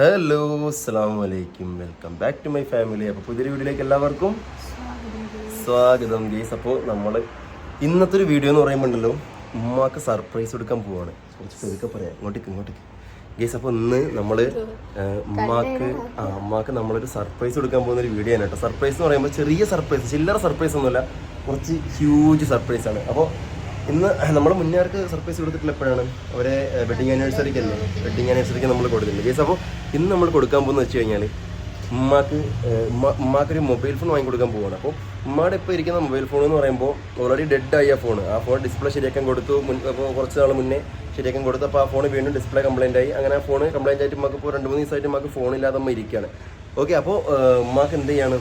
Hello അസ്സാം വലൈക്കും welcome back to my family അപ്പോൾ പുതിയൊരു വീഡിയോയിലേക്ക് എല്ലാവർക്കും സ്വാഗതം ഗേസ്. അപ്പോൾ നമ്മൾ ഇന്നത്തെ ഒരു വീഡിയോ എന്ന് പറയുമ്പോണ്ടല്ലോ ഉമ്മാക്ക് സർപ്രൈസ് കൊടുക്കാൻ പോവാണ്. കുറച്ച് പെരുക്കെ പറയാം. ഇങ്ങോട്ടേക്ക് ഇങ്ങോട്ടേക്ക്. ഗേസ് അപ്പോൾ ഇന്ന് നമ്മൾ ഉമ്മാക്ക് ആ ഉമ്മാക്ക് നമ്മളൊരു സർപ്രൈസ് കൊടുക്കാൻ പോകുന്ന ഒരു വീഡിയോ ആണ് കേട്ടോ. സർപ്രൈസ് എന്ന് പറയുമ്പോൾ ചെറിയ സർപ്രൈസ് ചില്ലറ സർപ്രൈസ് ഒന്നുമല്ല കുറച്ച് ഹ്യൂജ് സർപ്രൈസ് ആണ്. അപ്പോൾ ഇന്ന് നമ്മൾ മുന്നേർക്ക് സർപ്രൈസ് കൊടുത്തിട്ടില്ല എപ്പോഴാണ്? അവരെ വെഡിങ് ആനിവേഴ്സറിക്ക് അല്ലേ വെഡിങ് ആനിവേഴ്സറിക്ക് നമ്മൾ കൊടുത്തിട്ടുണ്ട്. കേസ് അപ്പോൾ ഇന്ന് നമ്മൾ കൊടുക്കാൻ പോകുന്നത് വെച്ച് കഴിഞ്ഞാൽ ഉമ്മാക്ക് ഉമ്മാക്കൊരു മൊബൈൽ ഫോൺ വാങ്ങി കൊടുക്കാൻ പോവാണ്. അപ്പോൾ ഉമ്മയുടെ ഇപ്പോൾ ഇരിക്കുന്ന മൊബൈൽ ഫോൺ എന്ന് പറയുമ്പോൾ ഓൾറെഡി ഡെഡ് ആയ ഫോൺ ആ ഫോൺ ഡിസ്പ്ലേ ശരിയാക്കാൻ കൊടുത്തു മുൻ അപ്പോൾ കുറച്ച് നാൾ മുന്നേ ശരിയാക്കാൻ കൊടുത്തു. അപ്പോൾ ആ ഫോൺ വീണ്ടും ഡിസ്പ്ലേ കംപ്ലൈന്റ് ആയി. അങ്ങനെ ആ ഫോൺ കംപ്ലൈന്റ് ആയിട്ട് ഉമ്മക്ക് ഇപ്പോൾ രണ്ട് മൂന്ന് ദിവസമായിട്ട് ഉമ്മക്ക് ഫോണില്ലാതെ അമ്മ ഇരിക്കുകയാണ് ഓക്കെ അപ്പോൾ ഉമ്മാക്ക് എന്ത് ചെയ്യാണ്?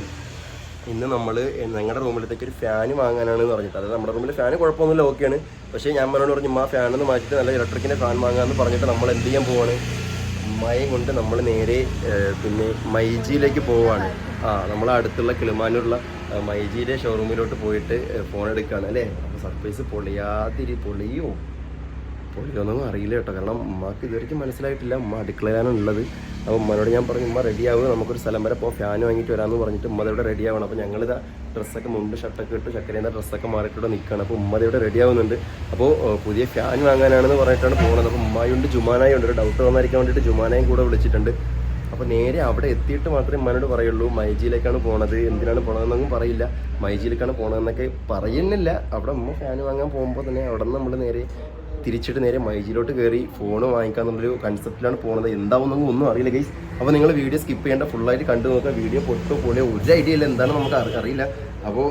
ഇന്ന് നമ്മൾ ഞങ്ങളുടെ റൂമിലത്തേക്ക് ഒരു ഫാൻ വാങ്ങാനാണ് പറഞ്ഞിട്ട്. അതായത് നമ്മുടെ റൂമിൽ ഫാൻ കുഴപ്പമൊന്നുമില്ല ഓക്കെയാണ് പക്ഷേ ഞാൻ പറഞ്ഞോട് പറഞ്ഞു ആ ഫാൻ ഒന്ന് മാറ്റിയിട്ട് നല്ല ഇലക്ട്രിക്കിന്റെ ഫാൻ വാങ്ങാമെന്ന് പറഞ്ഞിട്ട് നമ്മൾ എന്ത് ചെയ്യാൻ പോവാണ്? ഉമ്മയും കൊണ്ട് നമ്മൾ നേരെ പിന്നെ മൈജിയിലേക്ക് പോവാണ്. ആ നമ്മളെ അടുത്തുള്ള കിളിമാനൂരുള്ള മൈജിയിലെ ഷോറൂമിലോട്ട് പോയിട്ട് ഫോൺ എടുക്കുകയാണ് അല്ലേ? അപ്പോൾ സർപ്രൈസ് പൊളിയാതിരി പൊളിയോ. പൊളിയൊന്നും അറിയില്ല കേട്ടോ. കാരണം ഉമ്മക്ക് ഇതുവരെയ്ക്കും മനസ്സിലായിട്ടില്ല. ഉമ്മ അടുക്കളയിലാണുള്ളത്. അപ്പോൾ ഉമ്മനോട് ഞാൻ പറഞ്ഞു ഉമ്മ റെഡി ആവുക നമുക്കൊരു സ്ഥലം വരെ പോകാം ഫാൻ വാങ്ങിയിട്ട് വരാമെന്ന് പറഞ്ഞിട്ട് ഉമ്മ റെഡി ആവണം. അപ്പോൾ ഞങ്ങളിതാ ഡ്രസ്സൊക്കെ മുണ്ട് ഷർട്ടൊക്കെ ഇട്ട് ചക്കരേന്റെ ഡ്രസ്സൊക്കെ മാറിയിട്ടിവിടെ നിൽക്കുകയാണ് അപ്പോൾ ഉമ്മ റെഡി ആവുന്നുണ്ട്. അപ്പോൾ പുതിയ ഫാൻ വാങ്ങാനാണെന്ന് പറഞ്ഞിട്ടാണ് പോകുന്നത് അപ്പോൾ ഉമ്മായുണ്ട് ജുമാനായി ഉണ്ട്. ഒരു ഡൗട്ട് വന്നിരിക്കാൻ വേണ്ടിയിട്ട് ജുമാനയും കൂടെ വിളിച്ചിട്ടുണ്ട്. അപ്പോൾ നേരെ അവിടെ എത്തിയിട്ട് മാത്രമേ ഉമ്മനോട് പറയുള്ളൂ മൈജിയിലേക്കാണ് പോണത്. എന്തിനാണ് പോണതെന്നൊന്നും പറയില്ല. മൈജിയിലേക്കാണ് പോണതെന്നൊക്കെ പറയുന്നില്ല. അവിടെ ഉമ്മ ഫാൻ വാങ്ങാൻ പോകുമ്പോൾ തന്നെ അവിടെ നിന്ന് നമ്മൾ നേരെ തിരിച്ചിട്ട് നേരെ മൈജിയിലോട്ട് കയറി ഫോൺ വാങ്ങിക്കാന്നുള്ളൊരു കൺസെപ്റ്റിലാണ് പോകുന്നത് നമുക്ക് ഒന്നും അറിയില്ല ഗൈസ് അപ്പോൾ നിങ്ങൾ വീഡിയോ സ്കിപ്പ് ചെയ്യേണ്ട ഫുള്ളായിട്ട് കണ്ടു നോക്കുക. വീഡിയോ പൊട്ടോ പൊളിയോ. ഒരു ഐഡിയ ഇല്ല. എന്താണ് നമുക്ക് അറി- അറിയില്ല. അപ്പോൾ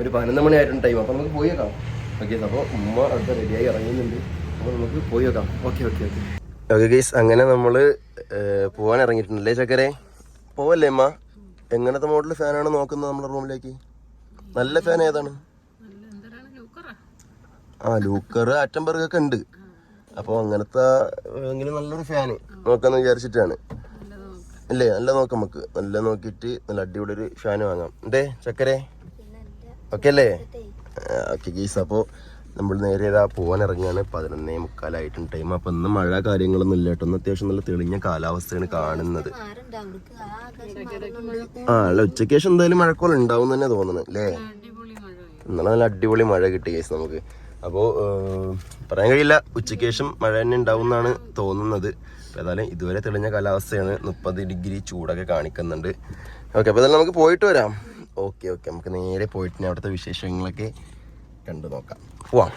ഒരു പതിനൊന്ന് മണി ആയിട്ടുണ്ട് ടൈം അപ്പോൾ നമുക്ക് പോയി വെക്കാം ഓക്കെ അപ്പോൾ ഉമ്മ അടുത്ത് റെഡിയായി ഇറങ്ങുന്നുണ്ട്. അപ്പോൾ നമുക്ക് പോയി വെക്കാം okay okay okay okay guys അങ്ങനെ നമ്മൾ പോകാൻ ഇറങ്ങിയിട്ടുണ്ടല്ലേ ചക്കരെ? പോവല്ലേ അമ്മ എങ്ങനത്തെ മോഡൽ ഫാനാണ് നോക്കുന്നത് നമ്മുടെ റൂമിലേക്ക് നല്ല ഫാൻ ഏതാണ്? ആ ലൂക്കർ ആറ്റംബർഗ് ഒക്കെ ഉണ്ട്. അപ്പോൾ അങ്ങനത്തെ എങ്കിലും നല്ലൊരു ഫാന് നോക്കാന്ന് വിചാരിച്ചിട്ടാണ്. അല്ലേ നല്ല നോക്കാം നമുക്ക്. നല്ല നോക്കിയിട്ട് നല്ല അടിപൊളി ഒരു ഫാന് വാങ്ങാം. എന്തേ ചക്കരെ? ഓക്കെ അല്ലേ? Okay guys. അപ്പോ നമ്മൾ നേരെ ഇതാ പോകാൻ ഇറങ്ങിയാണ് പതിനൊന്നേ മുക്കാലായിട്ടും ടൈം അപ്പൊ ഇന്ന് മഴ കാര്യങ്ങളൊന്നും ഇല്ല കേട്ടോ. ഒന്ന് അത്യാവശ്യം നല്ല തെളിഞ്ഞ കാലാവസ്ഥയാണ് കാണുന്നത്. ആ അല്ല ഉച്ചയ്ക്ക് ശേഷം എന്തായാലും മഴക്കോളം ഉണ്ടാവും തന്നെ തോന്നുന്നത് അല്ലേ? ഇന്നലെ നല്ല അടിപൊളി മഴ കിട്ടി ഗീസ് നമുക്ക്. അപ്പോൾ പറയാൻ കഴിയില്ല. ഉച്ചയ്ക്ക് ശേഷം മഴ തന്നെ ഉണ്ടാവും എന്നാണ് തോന്നുന്നത്. അപ്പോൾ ഏതായാലും ഇതുവരെ തെളിഞ്ഞ കാലാവസ്ഥയാണ്. മുപ്പത് ഡിഗ്രി ചൂടൊക്കെ കാണിക്കുന്നുണ്ട്. ഓക്കെ അപ്പോൾ ഏതായാലും നമുക്ക് പോയിട്ട് വരാം. Okay okay. നമുക്ക് നേരെ പോയിട്ട് അവിടുത്തെ വിശേഷങ്ങളൊക്കെ കണ്ടു നോക്കാം. പോവാം.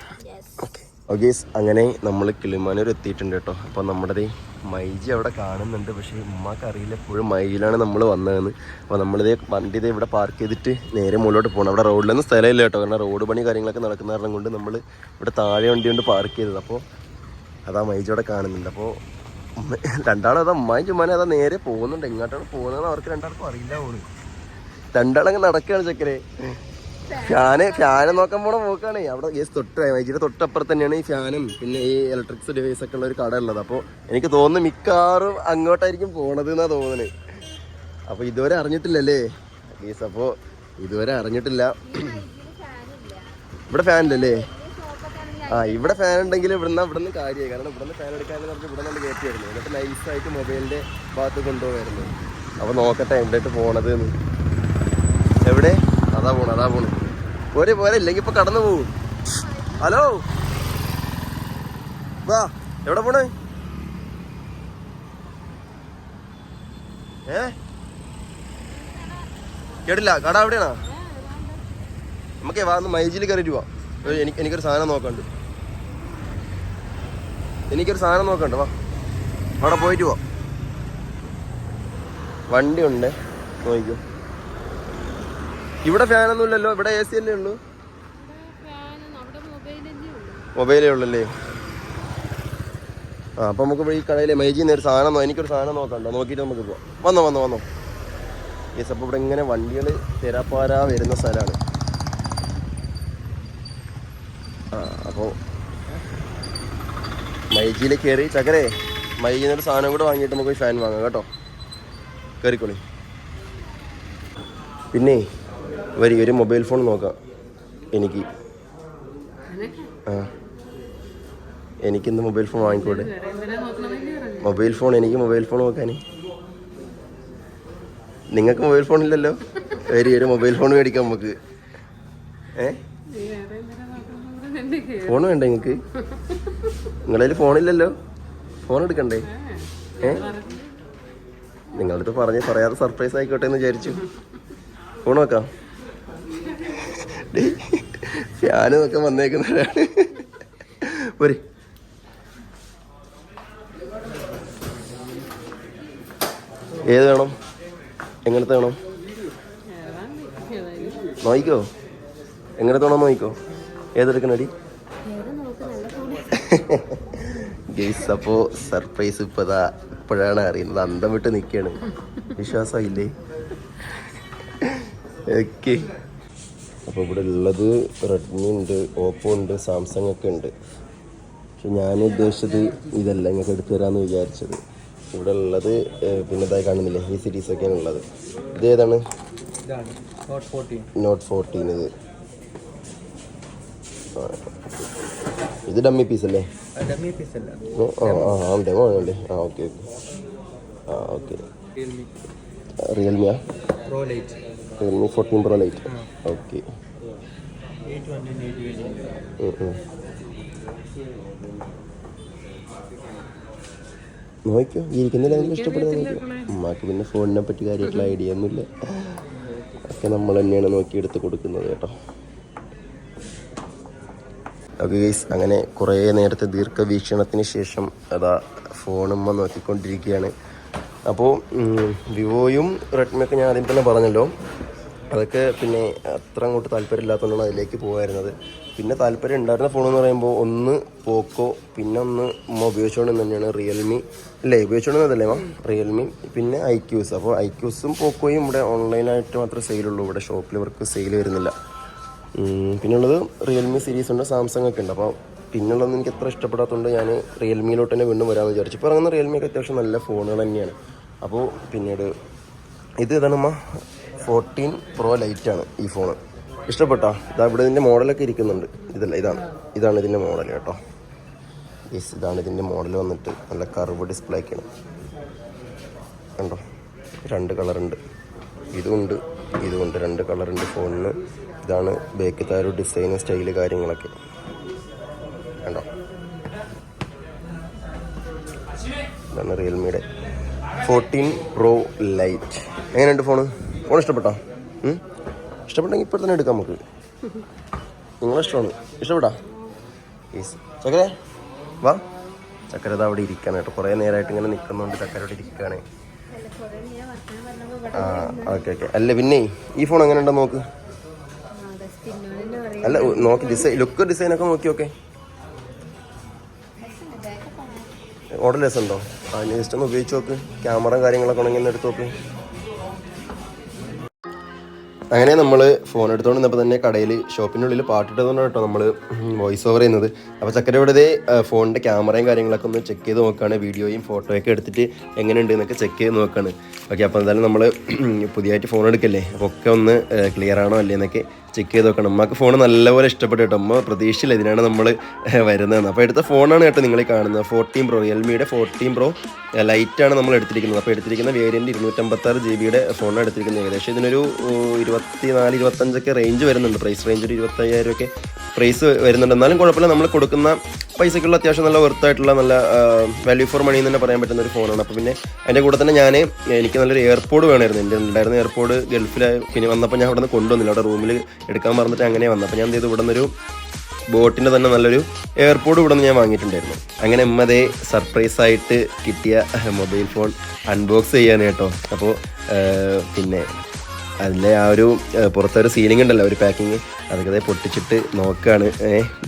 ഓക്കെ. ഓക്കെ അങ്ങനെ നമ്മൾ കിളിമാനൂർ എത്തിയിട്ടുണ്ട് കേട്ടോ. അപ്പോൾ നമ്മുടെ മൈജി അവിടെ കാണുന്നുണ്ട്. പക്ഷേ ഉമ്മാക്ക് അറിയില്ല എപ്പോഴും മൈജിയിലാണ് നമ്മൾ വന്നതെന്ന്. അപ്പോൾ നമ്മളിതേ വണ്ടി ഇതേ ഇവിടെ പാർക്ക് ചെയ്തിട്ട് നേരെ മുകളിലോട്ട് പോകണം അവിടെ റോഡിലൊന്നും സ്ഥലമില്ല കേട്ടോ. കാരണം റോഡ് പണി കാര്യങ്ങളൊക്കെ നടക്കുന്ന കാരണം കൊണ്ട് നമ്മൾ ഇവിടെ താഴെ വണ്ടി കൊണ്ട് പാർക്ക് ചെയ്തത്. അപ്പോൾ അതാ മൈജി അവിടെ കാണുന്നുണ്ട്. അപ്പോൾ രണ്ടാളും അതാ ഉമ്മായും ചുമ്മാനും അതാ നേരെ പോകുന്നുണ്ട്. എങ്ങോട്ടാണ് പോകുന്നതെന്ന് അവർക്ക് രണ്ടാൾക്കും അറിയില്ല പോണ് രണ്ടാളങ്ങ് നടക്കുകയാണ് ചക്കരെ. ഫാന് ഫാന് നോക്കാൻ പോണ പോക്കാണ്. അവിടെ ഗേസ് തൊട്ട് വൈകിട്ട് തൊട്ടപ്പുറത്ത് തന്നെയാണ് ഈ ഫാനും പിന്നെ ഈ ഇലക്ട്രിക്സ് ഡിവൈസ് ഒക്കെ ഉള്ള ഒരു കട ഉള്ളത്. അപ്പോൾ എനിക്ക് തോന്നുന്നു മിക്കവാറും അങ്ങോട്ടായിരിക്കും പോണത് എന്നാ തോന്നുന്നത് അപ്പോൾ ഇതുവരെ അറിഞ്ഞിട്ടില്ലല്ലേ? ഗീസ് അപ്പോൾ ഇതുവരെ അറിഞ്ഞിട്ടില്ല. ഇവിടെ ഫാൻ ഇല്ലല്ലേ ആ ഇവിടെ ഫാൻ ഉണ്ടെങ്കിൽ ഇവിടുന്ന് ഇവിടുന്ന് കാര്യമായി. കാരണം ഇവിടുന്ന് ഫാൻ എടുക്കാൻ പറഞ്ഞ് ഇവിടെ നിന്ന് കയറ്റി വരുന്നത് എന്നിട്ട് നൈസായിട്ട് മൊബൈലിന്റെ ഭാഗത്ത് കൊണ്ടുപോകായിരുന്നു അപ്പോൾ നോക്കട്ടെ എവിടേട്ട് പോണത് എവിടെ? അതാ പോണ അതാ പോണു. പോരെ പോരെ ഇല്ലെങ്കിൽ ഇപ്പൊ കടന്നു പോകും ഹലോ? വാ എവിടെ പോണേ? ഏ? കേട്ടില്ല കട എവിടെയാണോ നമുക്കേ വാ മൈജിയിൽ കയറിയിട്ട് പോവാം എനിക്ക് എനിക്കൊരു സാധനം നോക്കണ്ട് എനിക്കൊരു സാധനം നോക്കണ്ട് വാ. അവിടെ പോയിട്ട് പോവാം വണ്ടി ഉണ്ട് നോക്കിക്കോ. ഇവിടെ ഫാനൊന്നും ഇല്ലല്ലോ ഇവിടെ എ സി അല്ലേ ഉള്ളൂ. മൊബൈലേ ഉള്ളല്ലേ? ആ അപ്പൊ നമുക്ക് ഈ കടയിലെ മൈജി ഒരു സാധനം എനിക്കൊരു സാധനം നോക്കണ്ട? നോക്കിയിട്ട് നമുക്ക് പോവാം. വന്നോ വന്നോ വന്നോ. യെസ് അപ്പോൾ ഇവിടെ ഇങ്ങനെ വണ്ടികൾ തെരാപ്പാര വരുന്ന സ്ഥലമാണ്. ആ അപ്പോൾ മൈജിയിലെ കയറി ചക്കരേ മൈജി നിന്നൊരു സാധനം കൂടെ വാങ്ങിയിട്ട് നമുക്ക് ഫാൻ വാങ്ങാം കേട്ടോ. കയറിക്കോളി. പിന്നെ വരി ഒരു മൊബൈൽ ഫോൺ നോക്കാം. എനിക്ക്. ആ. എനിക്കിന്ന് മൊബൈൽ ഫോൺ വാങ്ങിക്കോട്ടെ മൊബൈൽ ഫോൺ എനിക്ക് മൊബൈൽ ഫോൺ നോക്കാൻ നിങ്ങൾക്ക് മൊബൈൽ ഫോൺ ഇല്ലല്ലോ? വരി ഒരു മൊബൈൽ ഫോൺ മേടിക്കാം നമുക്ക്. ഏ? ഫോൺ വേണ്ട നിങ്ങൾക്ക്? നിങ്ങളതിൽ ഫോണില്ലല്ലോ ഫോൺ എടുക്കണ്ടേ? ഏ. നിങ്ങളടുത്ത് പറഞ്ഞ് പറയാതെ സർപ്രൈസ് ആയിക്കോട്ടെ എന്ന് വിചാരിച്ചു. ഫോൺ വെക്കാം ഫാന് നോക്കാൻ വന്നേക്കുന്നവരാണ്. ഒരു ഏത് വേണം? എങ്ങനത്തെ വേണം? നോയിക്കോ. എങ്ങനത്തെ വേണം നോയിക്കോ? ഏതെടുക്കണടി ഗെയ്സ് അപ്പോ സർപ്രൈസ് ഇപ്പൊ ഇതാ ഇപ്പോഴാണ് അറിയുന്നത്. അന്തം വിട്ട് നിൽക്കുകയാണ് വിശ്വാസമില്ലേ? ഓക്കെ. അപ്പോൾ ഇവിടെ ഉള്ളത് റെഡ്മി ഉണ്ട് ഓപ്പോ ഉണ്ട് സാംസങ് ഒക്കെ ഉണ്ട്. പക്ഷെ ഞാൻ ഉദ്ദേശിച്ചത് ഇതല്ല ഇങ്ങോട്ട് എടുത്തു തരാമെന്ന് വിചാരിച്ചത്. ഇവിടെ ഉള്ളത് പിന്നെ ഇതായി കാണുന്നില്ലേ ഈ സീരീസ് ഒക്കെയാണ് ഉള്ളത്. ഇത് ഏതാണ്? നോട്ട് ഫോർട്ടീൻ ഇത്. ഇത് ഡമ്മി പീസ് അല്ലേ? ഓ, ആ ഓക്കെ ഓക്കെ. ആ okay. Realme റിയൽമിയാ pro lite Realme fourteen pro lite okay നോക്കിയോ? ഇരിക്കുന്നില്ല എനിക്ക് ഇഷ്ടപ്പെടുന്ന ഉമ്മാക്ക് പിന്നെ ഫോണിനെ പറ്റി കാര്യമായിട്ടുള്ള ഐഡിയ ഒന്നുമില്ല. ഒക്കെ നമ്മൾ തന്നെയാണ് നോക്കി എടുത്ത് കൊടുക്കുന്നത് കേട്ടോ. ഓക്കെ ഗൈസ് അങ്ങനെ കുറേ നേരത്തെ ദീർഘവീക്ഷണത്തിന് ശേഷം അതാ ഫോണുമ്മ നോക്കിക്കൊണ്ടിരിക്കുകയാണ്. അപ്പോൾ വിവോയും റെഡ്മിയൊക്കെ ഞാൻ ആദ്യം തന്നെ പറഞ്ഞല്ലോ. അതൊക്കെ പിന്നെ അത്ര അങ്ങോട്ട് താല്പര്യമില്ലാത്തതുകൊണ്ടാണ് അതിലേക്ക് പോകാമായിരുന്നത് പിന്നെ താല്പര്യം ഉണ്ടായിരുന്ന ഫോൺ എന്ന് പറയുമ്പോൾ ഒന്ന് പോക്കോ പിന്നെ ഒന്ന് ഉമ്മ ഉപയോഗിച്ചുകൊണ്ട് തന്നെയാണ് റിയൽമി. അല്ലേ ഉപയോഗിച്ചുകൊണ്ടെന്നതല്ലേ മാം? റിയൽമി പിന്നെ ഐ ക്യൂസ് അപ്പോൾ ഐ ക്യൂസും പോക്കോയും ഇവിടെ ഓൺലൈനായിട്ട് മാത്രമേ സെയിലുള്ളൂ. ഇവിടെ ഷോപ്പിൽ ഇവർക്ക് സെയിൽ വരുന്നില്ല. പിന്നുള്ളത് റിയൽമി സീരീസ് ഉണ്ട് സാംസങ് ഒക്കെ ഉണ്ട്. അപ്പോൾ പിന്നുള്ളതൊന്നും എനിക്ക് അത്ര ഇഷ്ടപ്പെടാത്തതുകൊണ്ട് ഞാൻ റിയൽമിയിലോട്ട് തന്നെ വീണ്ടും വരാമെന്ന് വിചാരിച്ചു. ഇപ്പോൾ ഇറങ്ങുന്ന റിയൽമി ഒക്കെ അത്യാവശ്യം നല്ല ഫോണുകൾ തന്നെയാണ്. അപ്പോൾ പിന്നീട് ഇത് ഏതാണമ്മ ഫോർട്ടീൻ പ്രോ ലൈറ്റാണ് ഈ ഫോൺ ഇഷ്ടപ്പെട്ടോ? ഇതാ ഇവിടെ ഇതിന്റെ മോഡലൊക്കെ ഇരിക്കുന്നുണ്ട്. ഇതല്ല ഇതാണ് ഇതാണ് ഇതിന്റെ മോഡൽ കേട്ടോ. യെസ് ഇതാണ് ഇതിന്റെ മോഡൽ വന്നിട്ട് നല്ല കർവ് ഡിസ്പ്ലേ ഒക്കെയാണ് കണ്ടോ? രണ്ട് കളറുണ്ട് ഇതുമുണ്ട് ഇതുമുണ്ട് രണ്ട് കളറുണ്ട് ഫോണിന് ഇതാണ് ബേക്കത്തെ താരു ഡിസൈൻ സ്റ്റൈൽ കാര്യങ്ങളൊക്കെ. കണ്ടോ? ഇതാണ് റിയൽമിയുടെ ഫോർട്ടീൻ പ്രോ ലൈറ്റ് എങ്ങനെയുണ്ട് ഫോണ് ഫോൺ ഇഷ്ടപ്പെട്ടോ? ഇഷ്ടപ്പെട്ടെങ്കിൽ ഇപ്പോൾ തന്നെ എടുക്കാം നമുക്ക്. നിങ്ങളെ ഇഷ്ടമാണ്. ഇഷ്ടപ്പെട്ടാ? യെസ് ചക്കരെ വാ. ചക്കര ഇതാ അവിടെ ഇരിക്കാണ് കേട്ടോ. കുറേ നേരമായിട്ട് ഇങ്ങനെ നിൽക്കുന്നതുകൊണ്ട് ചക്കര അവിടെ ഇരിക്കുകയാണ് ആ ഓക്കെ ഓക്കെ. അല്ല പിന്നെ ഈ ഫോൺ എങ്ങനെ ഉണ്ടോ നോക്ക്? അല്ല നോക്ക് ഡിസൈൻ ലുക്ക് ഡിസൈൻ ഒക്കെ നോക്കി ഓക്കെ ഓർഡർ ലെസ് ഉണ്ടോ ആ ജസ്റ്റ് ഒന്ന് ഉപയോഗിച്ച് നോക്ക്. ക്യാമറ കാര്യങ്ങളൊക്കെ ഉണ്ടെങ്കിൽ എടുത്ത് നോക്ക്. അങ്ങനെ നമ്മൾ ഫോൺ എടുത്തുകൊണ്ട് നിന്നപ്പോൾ തന്നെ കടയിൽ ഷോപ്പിന്റെ ഉള്ളിൽ പാട്ടിട്ടതുകൊണ്ടാണ് കേട്ടോ നമ്മൾ വോയിസ് ഓവർ ചെയ്യുന്നത്. അപ്പോൾ ചക്കര ഇവിടെ ഫോണിന്റെ ക്യാമറയും കാര്യങ്ങളൊക്കെ ഒന്ന് ചെക്ക് ചെയ്ത് നോക്കുകയാണ് വീഡിയോയും ഫോട്ടോയൊക്കെ എടുത്തിട്ട് എങ്ങനെയുണ്ട് എന്നൊക്കെ ചെക്ക് ചെയ്ത് നോക്കുകയാണ് ഓക്കെ അപ്പോൾ എന്തായാലും നമ്മൾ പുതിയതായിട്ട് ഫോൺ എടുക്കല്ലേ? അപ്പോൾ ഒക്കെ ഒന്ന് ക്ലിയർ ആണോ അല്ലേ എന്നൊക്കെ ചെക്ക് ചെയ്ത് നോക്കണം അമ്മയ്ക്ക് ഫോൺ നല്ലപോലെ ഇഷ്ടപ്പെട്ടു കേട്ടോ. അമ്മ പ്രതീക്ഷയില്ല ഇതിനാണ് നമ്മൾ വരുന്നത് അപ്പോൾ എടുത്ത ഫോണാണ് കേട്ടോ നിങ്ങൾ കാണുന്നത്. ഫോർട്ടീൻ പ്രോ റിയൽമിയുടെ ഫോർട്ടീൻ പ്രോ ലൈറ്റാണ് നമ്മൾ എടുത്തിരിക്കുന്നത്. അപ്പോൾ എടുത്തിരിക്കുന്ന വേരിയന്റ് ഇരുന്നൂറ്റമ്പത്താറ് ജി ബിയുടെ ഫോണാണ് എടുത്തിരിക്കുന്നത് ഏകദേശം. ഇതിനൊരു ഇരുപത്തി നാല് ഇരുപത്തഞ്ചൊക്കെ റേഞ്ച് വരുന്നുണ്ട്. പ്രൈസ് റേഞ്ച് ഒരു ഇരുപത്തയ്യായിരം ഒക്കെ പ്രൈസ് വരുന്നുണ്ട്. എന്നാലും കുഴപ്പമില്ല. നമ്മൾ കൊടുക്കുന്ന പൈസക്കുള്ള അത്യാവശ്യം നല്ല വെർത്തായിട്ടുള്ള നല്ല വാല്യൂ ഫോർ മണി എന്ന് തന്നെ പറയാൻ പറ്റുന്ന ഒരു ഫോണാണ് അപ്പോൾ പിന്നെ അതിന്റെ കൂടെ തന്നെ ഞാൻ എനിക്ക് നല്ലൊരു എയർപോഡ് വേണമായിരുന്നു. എന്റെ ഉണ്ടായിരുന്ന എയർപോഡ് ഗൾഫിൽ പിന്നെ വന്നപ്പോൾ ഞാൻ അവിടെ നിന്ന് കൊണ്ടുവന്നില്ല. അവിടെ റൂമിൽ എടുക്കാൻ പറഞ്ഞിട്ട് അങ്ങനെ വന്നു. അപ്പോൾ ഞാൻ എന്ത് ചെയ്തു? ഇവിടെ നിന്നൊരു ബോട്ടിന്റെ തന്നെ നല്ലൊരു എയർപോഡ് ഇവിടെ നിന്ന് ഞാൻ വാങ്ങിയിട്ടുണ്ടായിരുന്നു. അങ്ങനെ ഉമ്മതേ സർപ്രൈസ് ആയിട്ട് കിട്ടിയ മൊബൈൽ ഫോൺ അൺബോക്സ് കേട്ടോ. അപ്പോൾ പിന്നെ അതിലെ ആ ഒരു പുറത്തൊരു സീലിംഗ് ഉണ്ടല്ലോ ഒരു പാക്കിങ് അതൊക്കെ അതേ പൊട്ടിച്ചിട്ട് നോക്കുകയാണ്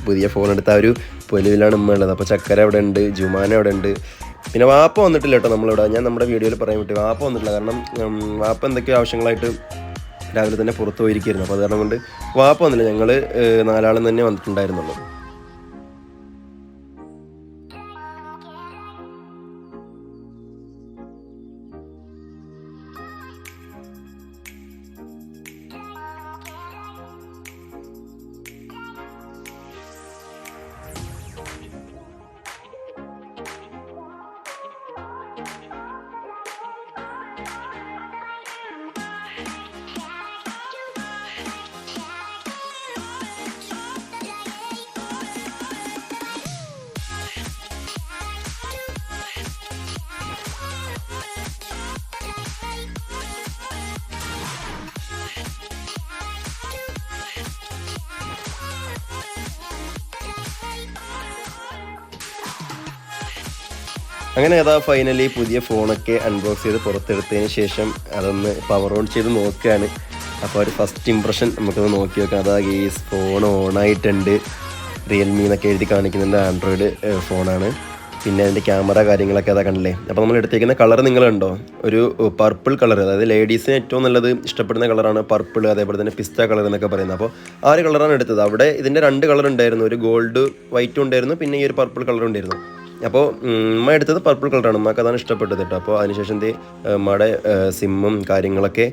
പുതിയ ഫോൺ എടുത്ത ആ ഒരു പൊലിവിലാണ് ഉമ്മ ഉള്ളത്. അപ്പോൾ ചക്കര അവിടെ ഉണ്ട് ജുമാന അവിടെ ഉണ്ട്. പിന്നെ വാപ്പ വന്നിട്ടില്ല കേട്ടോ നമ്മളിവിടെ. ഞാൻ നമ്മുടെ വീഡിയോയിൽ പറയാൻ പറ്റും വാപ്പ വന്നിട്ടില്ല. കാരണം വാപ്പ എന്തൊക്കെയോ ആവശ്യങ്ങളായിട്ട് രാവിലെ തന്നെ പുറത്ത് പോയിരിക്കുന്നു അപ്പോൾ അത് കാരണം കൊണ്ട് വാപ്പ വന്നില്ല. ഞങ്ങൾ നാലാളും തന്നെ വന്നിട്ടുണ്ടായിരുന്നുള്ളൂ. അങ്ങനെ അതാ ഫൈനലി പുതിയ ഫോണൊക്കെ അൺബോക്സ് ചെയ്ത് പുറത്തെടുത്തതിന് ശേഷം അതൊന്ന് പവർ ഓൺ ചെയ്ത് നോക്കുകയാണ് അപ്പോൾ ഒരു ഫസ്റ്റ് ഇമ്പ്രഷൻ നമുക്കൊന്ന് നോക്കി നോക്കാം. അതാ ഈ ഫോൺ ഓണായിട്ടുണ്ട് റിയൽമി എന്നൊക്കെ എഴുതി കാണിക്കുന്നുണ്ട് ആൻഡ്രോയിഡ് ഫോണാണ് പിന്നെ അതിന്റെ ക്യാമറ കാര്യങ്ങളൊക്കെ അതാ കണ്ടില്ലേ? അപ്പോൾ നമ്മൾ എടുത്തേക്കുന്ന കളർ നിങ്ങളുണ്ടോ? ഒരു പർപ്പിൾ കളർ അതായത് ലേഡീസിന് ഏറ്റവും നല്ലത് ഇഷ്ടപ്പെടുന്ന കളറാണ് പർപ്പിൾ അതേപോലെ തന്നെ പിസ്ത കളർ എന്നൊക്കെ പറയുന്നത്. അപ്പോൾ ആ ഒരു കളറാണ് എടുത്തത്. അവിടെ ഇതിന്റെ രണ്ട് കളർ ഉണ്ടായിരുന്നു. ഒരു ഗോൾഡ് വൈറ്റും ഉണ്ടായിരുന്നു. പിന്നെ ഈ ഒരു പർപ്പിൾ കളർ ഉണ്ടായിരുന്നു. അപ്പോൾ ഉമ്മ എടുത്തത് പർപ്പിൾ കളറാണ് ഉമ്മക്ക് അതാണ് ഇഷ്ടപ്പെട്ടത് കേട്ടോ അപ്പോൾ അതിനുശേഷം എന്ത് ഉമ്മയുടെ സിമ്മും കാര്യങ്ങളൊക്കെ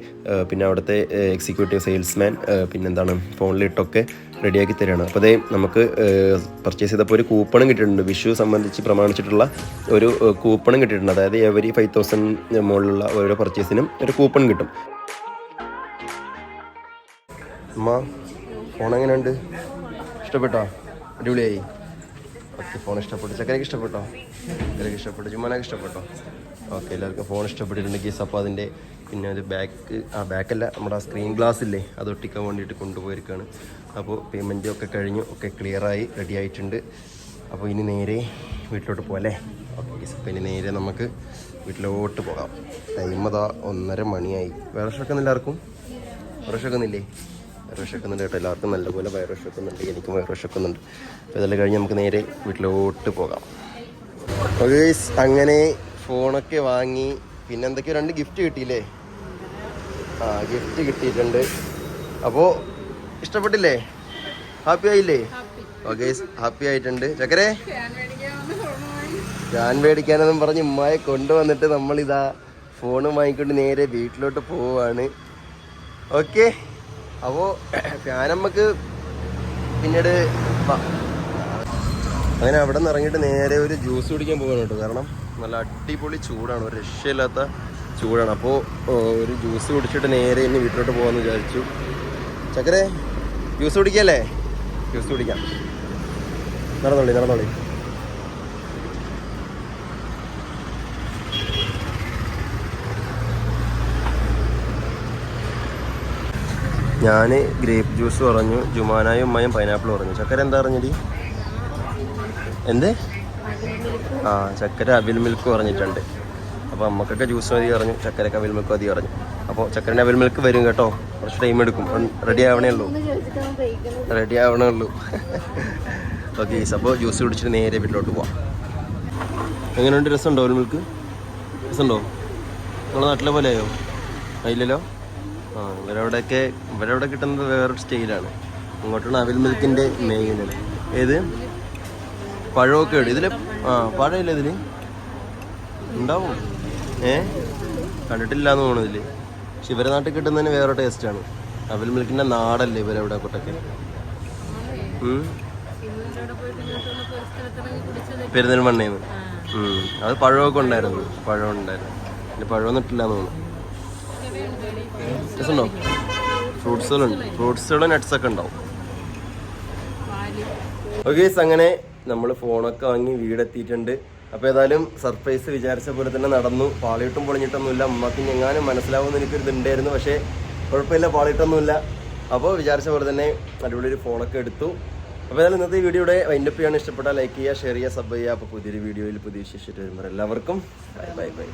പിന്നെ അവിടുത്തെ എക്സിക്യൂട്ടീവ് സെയിൽസ്മാൻ പിന്നെന്താണ് ഫോണിലിട്ടൊക്കെ റെഡിയാക്കി തരികയാണ് അപ്പോൾ അതേ നമുക്ക് പർച്ചേസ് ചെയ്തപ്പോൾ ഒരു കൂപ്പണും കിട്ടിയിട്ടുണ്ട്. വിഷു സംബന്ധിച്ച് പ്രമാണിച്ചിട്ടുള്ള ഒരു കൂപ്പണും കിട്ടിയിട്ടുണ്ട്. അതായത് എവരി ഫൈവ് തൗസൻഡ് മുകളിലുള്ള ഓരോ പർച്ചേസിനും ഒരു കൂപ്പൺ കിട്ടും. അമ്മ ഫോൺ എങ്ങനെയുണ്ട്? ഇഷ്ടപ്പെട്ടോ? അടിപൊളിയായി. ഓക്കെ ഫോൺ ഇഷ്ടപ്പെട്ടു. ചക്കരയ്ക്ക് ഇഷ്ടപ്പെട്ടോ? ചക്കരയ്ക്ക് ഇഷ്ടപ്പെട്ടു. ചുമ്മാനൊക്കെ ഇഷ്ടപ്പെട്ടോ? ഓക്കെ എല്ലാവർക്കും ഫോൺ ഇഷ്ടപ്പെട്ടിട്ടുണ്ട്. ഗീസ് അപ്പോൾ അതിന്റെ പിന്നെ ഒരു ബാക്ക് ആ ബാക്കല്ല നമ്മുടെ ആ സ്ക്രീൻ ഗ്ലാസ് ഇല്ലേ? അത് ഒട്ടിക്കാൻ വേണ്ടിയിട്ട് കൊണ്ടുപോയിരിക്കുകയാണ് അപ്പോൾ പേയ്മെന്റും ഒക്കെ കഴിഞ്ഞു. ഒക്കെ ക്ലിയറായി റെഡി ആയിട്ടുണ്ട്. അപ്പോൾ ഇനി നേരെ വീട്ടിലോട്ട് പോകല്ലേ ഓക്കെ അപ്പോൾ ഇനി നേരെ നമുക്ക് വീട്ടിലോട്ട് പോകാം. ടൈം അതാ ഒന്നര മണിയായി. വേറെ ഷോക്കൊന്നും എല്ലാവർക്കും വേറെ ഷോക്കൊന്നുമില്ലേ വയറ് വിശക്കുന്നുണ്ട് കേട്ടോ എല്ലാവർക്കും നല്ലപോലെ വയറ് വിശക്കുന്നുണ്ട് എനിക്കും വയറ് വിശക്കുന്നുണ്ട് അപ്പോൾ ഇതെല്ലാം കഴിഞ്ഞ് നമുക്ക് നേരെ വീട്ടിലോട്ട് പോകാം. ഓക്കെ അങ്ങനെ ഫോണൊക്കെ വാങ്ങി പിന്നെ എന്തൊക്കെയോ രണ്ട് ഗിഫ്റ്റ് കിട്ടിയില്ലേ? ആ ഗിഫ്റ്റ് കിട്ടിയിട്ടുണ്ട്. അപ്പോൾ ഇഷ്ടപ്പെട്ടില്ലേ? ഹാപ്പി ആയില്ലേ? ഓക്കെ ഹാപ്പി ആയിട്ടുണ്ട്. ചക്കരെ? ഞാൻ മേടിക്കാനെന്നും പറഞ്ഞ് ഉമ്മായി കൊണ്ടുവന്നിട്ട് നമ്മളിതാ ഫോണ് വാങ്ങിക്കൊണ്ട് നേരെ വീട്ടിലോട്ട് പോവാണ്. ഓക്കെ അപ്പോൾ ഫാൻ നമുക്ക് പിന്നീട് അങ്ങനെ അവിടെ നിന്ന് ഇറങ്ങിയിട്ട് നേരെ ഒരു ജ്യൂസ് കുടിക്കാൻ പോകാൻ കേട്ടോ. കാരണം നല്ല അടിപൊളി ചൂടാണ്. ഒരു രക്ഷയില്ലാത്ത ചൂടാണ്. അപ്പോൾ ഒരു ജ്യൂസ് കുടിച്ചിട്ട് നേരെ ഇനി വീട്ടിലോട്ട് പോകാമെന്ന് വിചാരിച്ചു. ചക്കരെ ജ്യൂസ് കുടിക്കല്ലേ? ജ്യൂസ് കുടിക്കാം. നടന്നോളി നടന്നോളി. ഞാൻ ഗ്രേപ്പ് ജ്യൂസ് പറഞ്ഞു ജുമാനായും ഉമ്മയും പൈനാപ്പിൾ പറഞ്ഞു. ചക്കര എന്താ പറഞ്ഞടി? എന്ത്? ആ ചക്കര അവിൽ മിൽക്ക് പറഞ്ഞിട്ടുണ്ട്. അപ്പോൾ അമ്മക്കൊക്കെ ജ്യൂസ് മതി പറഞ്ഞു. ചക്കരക്ക് അവിൽ മിൽക്ക് മതി പറഞ്ഞു. അപ്പോൾ ചക്കരന്റെ അവിൽ മിൽക്ക് വരും കേട്ടോ. കുറച്ച് ടൈം എടുക്കും. റെഡി ആവണേ ഉള്ളൂ. റെഡി ആവണേ ഉള്ളൂ. ഓക്കെ അപ്പോൾ ജ്യൂസ് കുടിച്ചിട്ട് നേരെ വീട്ടിലോട്ട് പോവാം. എങ്ങനെയുണ്ട്? രസമുണ്ടോ അവിൽ മിൽക്ക്? രസമുണ്ടോ? നിങ്ങളുടെ നാട്ടിലെ പോലെയോ ഇല്ലല്ലോ? ഇവരവിടെയൊക്കെ ഇവരവിടെ കിട്ടുന്നത് വേറൊരു സ്റ്റൈലാണ്. ഇങ്ങോട്ടാണ് അവിൽ മിൽക്കിന്റെ മെയിൻ ഏത്? പഴമൊക്കെ ഇടും ഇതിൽ ആ പഴമില്ല ഇതിൽ ഉണ്ടാവും. ഏ? കണ്ടിട്ടില്ല എന്ന് തോന്നുന്നു ഇതിൽ പക്ഷെ ഇവരെ നാട്ടിൽ കിട്ടുന്നതിന് വേറെ ടേസ്റ്റാണ് അവിൽ മിൽക്കിന്റെ നാടല്ലേ ഇവരവിടെ കൊട്ടൊക്കെ. പെരുന്തൽമണ്ണയിൽ ഉം. അത് പഴമൊക്കെ ഉണ്ടായിരുന്നു. പഴം ഉണ്ടായിരുന്നു. പിന്നെ പഴമൊന്നും ഇട്ടില്ല എന്ന് തോന്നുന്നു. രസമുണ്ടോ? ഫ്രൂട്ട്സുകളുണ്ട്. ഫ്രൂട്ട്സുകളും നട്ട്സ് ഒക്കെ ഉണ്ടാവും. ഓക്കെ അങ്ങനെ നമ്മൾ ഫോണൊക്കെ വാങ്ങി വീടെത്തിയിട്ടുണ്ട്. അപ്പോൾ ഏതായാലും സർപ്രൈസ് വിചാരിച്ച പോലെ തന്നെ നടന്നു. പാളിയിട്ടും പൊളിഞ്ഞിട്ടൊന്നുമില്ല. അമ്മയ്ക്ക് ഞെങ്ങാനും മനസ്സിലാവുമെന്ന് എനിക്കൊരു ഇതുണ്ടായിരുന്നു പക്ഷേ കുഴപ്പമില്ല പാളിയിട്ടൊന്നുമില്ല. അപ്പോൾ വിചാരിച്ച പോലെ തന്നെ അടിപൊളി ഒരു ഫോണൊക്കെ എടുത്തു. അപ്പോൾ ഏതായാലും ഇന്നത്തെ വീഡിയോയുടെ വൈൻഡപ്പ് ചെയ്യാൻ ഇഷ്ടപ്പെട്ടാൽ ലൈക്ക് ചെയ്യുക ഷെയർ ചെയ്യുക സബ് ചെയ്യുക. അപ്പോൾ പുതിയൊരു വീഡിയോയിൽ പുതിയ വിശേഷിച്ചിട്ട് വരുമ്പോൾ എല്ലാവർക്കും ബൈ ബൈ ബൈ